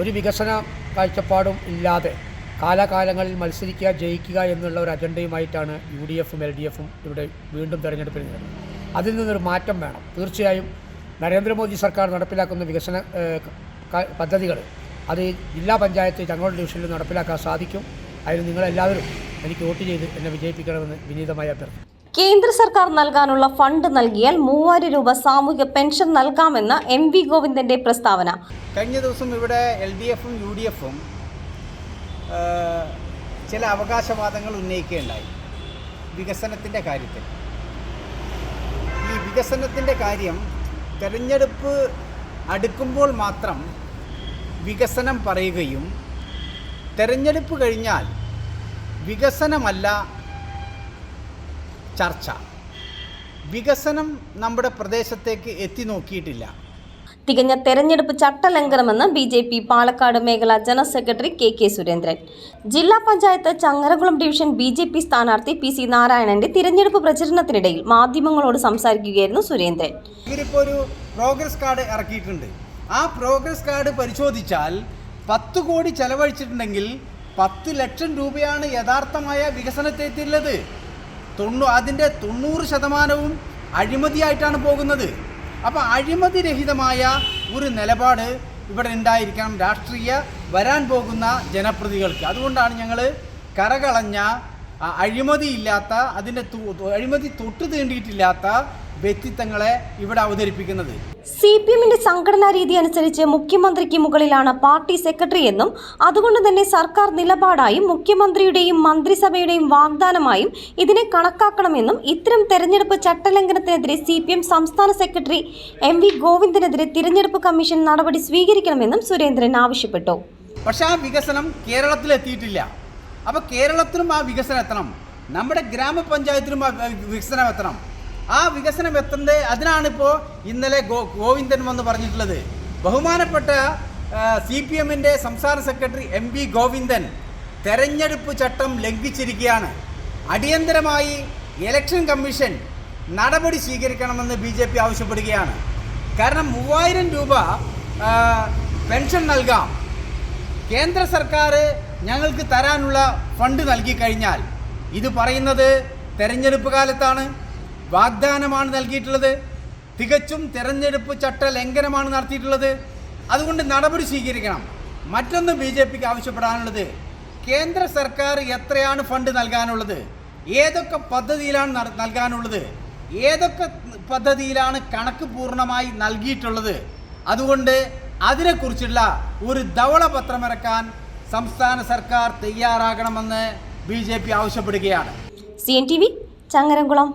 ഒരു വികസന കാഴ്ചപ്പാടും ഇല്ലാതെ കാലാകാലങ്ങളിൽ മത്സരിക്കുക ജയിക്കുക എന്നുള്ള ഒരു അജണ്ടയുമായിട്ടാണ് യു ഡി എഫും എൽ ഡി എഫും ഇവിടെ വീണ്ടും തെരഞ്ഞെടുപ്പിൽ നേടുന്നത് അതിൽ നിന്നൊരു മാറ്റം വേണം. തീർച്ചയായും നരേന്ദ്രമോദി സർക്കാർ നടപ്പിലാക്കുന്ന വികസന പദ്ധതികൾ അത് ജില്ലാ പഞ്ചായത്ത് ചങ്ങോട് ഡിവിഷനിൽ നടപ്പിലാക്കാൻ സാധിക്കും. അതിന് നിങ്ങളെല്ലാവരും എനിക്ക് വോട്ട് ചെയ്ത് എന്നെ വിജയിപ്പിക്കണമെന്ന് വിനീതമായി അഭ്യർത്ഥിക്കുന്നു. കേന്ദ്ര സർക്കാർ നൽകാനുള്ള ഫണ്ട് നൽകിയാൽ മൂവായിരം രൂപ സാമൂഹിക പെൻഷൻ നൽകാമെന്ന് എം വി ഗോവിന്ദന്റെ പ്രസ്താവന. കഴിഞ്ഞ ദിവസം ഇവിടെ എൽ ഡി എഫും യു ഡി എഫും ചില അവകാശവാദങ്ങൾ ഉന്നയിക്കുകയുണ്ടായി വികസനത്തിന്റെ കാര്യത്തിൽ. ഈ വികസനത്തിന്റെ കാര്യം തെരഞ്ഞെടുപ്പ് അടുക്കുമ്പോൾ മാത്രം വികസനം പറയുകയും തെരഞ്ഞെടുപ്പ് കഴിഞ്ഞാൽ വികസനമല്ല ചർച്ച. വികസനം നമ്മുടെ പ്രദേശത്തേക്ക് എത്തി നോക്കിയിട്ടില്ല. തികഞ്ഞ തെരഞ്ഞെടുപ്പ് ചട്ടലംഘനമെന്ന് ബി ജെ പി പാലക്കാട് മേഖല general secretary K K Surendran. ജില്ലാ panchayat Changaramkulam division B J P സ്ഥാനാർത്ഥി പി സി നാരായണന്റെ തിരഞ്ഞെടുപ്പ് പ്രചരണത്തിനിടയിൽ മാധ്യമങ്ങളോട് സംസാരിക്കുകയായിരുന്നു സുരേന്ദ്രൻ. ഇവരിപ്പോൾ ഒരു പ്രോഗ്രസ് കാർഡ് ഇറക്കിയിട്ടുണ്ട്. ആ പ്രോഗ്രസ് കാർഡ് പരിശോധിച്ചാൽ പത്ത് കോടി ചെലവഴിച്ചിട്ടുണ്ടെങ്കിൽ പത്ത് ലക്ഷം രൂപയാണ് യഥാർത്ഥമായ വികസനത്തെത്തിയുള്ളത് തൊണ്ണൂ അതിന്റെ തൊണ്ണൂറ് ശതമാനവും അഴിമതിയായിട്ടാണ് പോകുന്നത്. അപ്പോൾ അഴിമതിരഹിതമായ ഒരു നിലപാട് ഇവിടെ ഉണ്ടായിരിക്കണം രാഷ്ട്രീയ വരാൻ പോകുന്ന ജനപ്രതികൾക്ക്. അതുകൊണ്ടാണ് ഞങ്ങൾ കറകളഞ്ഞ ആ, അഴിമതിയില്ലാത്ത അതിന്റെ അഴിമതി തൊട്ട് തീണ്ടിയിട്ടില്ലാത്ത വ്യക്തിത്വങ്ങളെ ഇവിടെ അവതരിപ്പിക്കുന്നത്. സി പി എമ്മിന്റെ സംഘടനാ രീതി അനുസരിച്ച് മുഖ്യമന്ത്രിക്ക് മുകളിലാണ് പാർട്ടി സെക്രട്ടറി എന്നും അതുകൊണ്ട് തന്നെ സർക്കാർ നിലപാടായും മുഖ്യമന്ത്രിയുടെയും മന്ത്രിസഭയുടെയും വാഗ്ദാനമായും ഇതിനെ കണക്കാക്കണമെന്നും ഇത്തരം തെരഞ്ഞെടുപ്പ് ചട്ടലംഘനത്തിനെതിരെ സി പി എം സംസ്ഥാന സെക്രട്ടറി എം വി ഗോവിന്ദനെതിരെ തിരഞ്ഞെടുപ്പ് കമ്മീഷൻ നടപടി സ്വീകരിക്കണമെന്നും സുരേന്ദ്രൻ ആവശ്യപ്പെട്ടു. പക്ഷേ ആ വികസനം കേരളത്തിലെത്തിയിട്ടില്ല. അപ്പോൾ കേരളത്തിനും ആ വികസനം എത്തണം. നമ്മുടെ ഗ്രാമപഞ്ചായത്തിനും ആ വികസനം എത്തണം. ആ വികസനം എത്തേണ്ട അതിനാണിപ്പോൾ ഇന്നലെ ഗോ ഗോവിന്ദൻ വന്ന് പറഞ്ഞിട്ടുള്ളത്. ബഹുമാനപ്പെട്ട സി പി എമ്മിന്റെ സംസ്ഥാന സെക്രട്ടറി എം പി ഗോവിന്ദൻ തെരഞ്ഞെടുപ്പ് ചട്ടം ലംഘിച്ചിരിക്കുകയാണ്. അടിയന്തരമായി ഇലക്ഷൻ കമ്മീഷൻ നടപടി സ്വീകരിക്കണമെന്ന് ബി ജെ പി ആവശ്യപ്പെടുകയാണ്. കാരണം മൂവായിരം രൂപ പെൻഷൻ നൽകാം. കേന്ദ്ര സർക്കാർ ഞങ്ങൾക്ക് തരാനുള്ള ഫണ്ട് നൽകി കഴിഞ്ഞാൽ ഇത് പറയുന്നത് തെരഞ്ഞെടുപ്പ് കാലത്താണ്. വാഗ്ദാനമാണ് നൽകിയിട്ടുള്ളത്. തികച്ചും തെരഞ്ഞെടുപ്പ് ചട്ട ലംഘനമാണ് നടത്തിയിട്ടുള്ളത്. അതുകൊണ്ട് നടപടി സ്വീകരിക്കണം. മറ്റൊന്ന് ബി ജെ പിക്ക് ആവശ്യപ്പെടാനുള്ളത്. കേന്ദ്ര സർക്കാർ എത്രയാണ് ഫണ്ട് നൽകാനുള്ളത്? ഏതൊക്കെ പദ്ധതിയിലാണ് നൽകാനുള്ളത്? ഏതൊക്കെ പദ്ധതിയിലാണ് കണക്ക് പൂർണമായി നൽകിയിട്ടുള്ളത്? അതുകൊണ്ട് അതിനെക്കുറിച്ചുള്ള ഒരു ധവളപത്രമിറക്കാൻ സംസ്ഥാന സർക്കാർ തയ്യാറാകണമെന്ന് ബി ആവശ്യപ്പെടുകയാണ്. സി ചങ്ങരംകുളം.